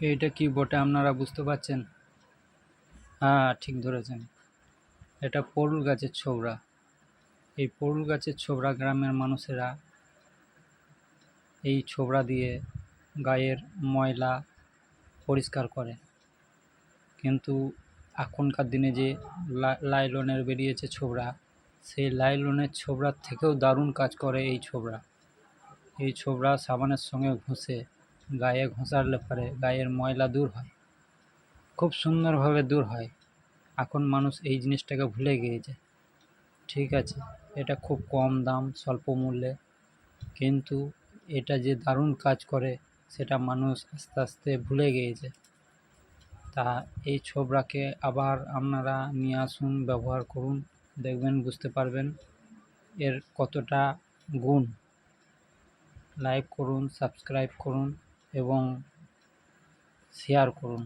এইটা কি বটে আপনারা বুঝতে পারছেন? হ্যাঁ ঠিক ধরেছেন। এটা পরুল গাছের ছোবড়া। এই পরুল গাছের ছোবড়া গ্রামের মানুষেরা এই ছোবড়া দিয়ে গায়ের ময়লা পরিষ্কার করে। কিন্তু এখনকার দিনে যে লাইলনের বেরিয়েছে ছোবড়া, সেই লাইলনের ছোবড়ার থেকেও দারুণ কাজ করে এই ছোবড়া। এই ছোবড়া সাবানের সঙ্গে ঘষে গায়ে ঘষালে পরে গায়ের ময়লা দূর হয়। খুব সুন্দরভাবে দূর হয়। এখন মানুষ এই জিনিসটাকে ভুলে গিয়েছে। ঠিক আছে, এটা খুব কম দাম, স্বল্প মূল্যে। কিন্তু এটা যে দারুণ কাজ করে, সেটা মানুষ আস্তে আস্তে ভুলে গিয়েছে। তা এই ছোবড়াকে আবার আপনারা নিয়ে আসুন, ব্যবহার করুন, দেখবেন বুঝতে পারবেন এর কতটা গুণ। লাইক করুন, সাবস্ক্রাইব করুন। এবং শেয়ার করুন।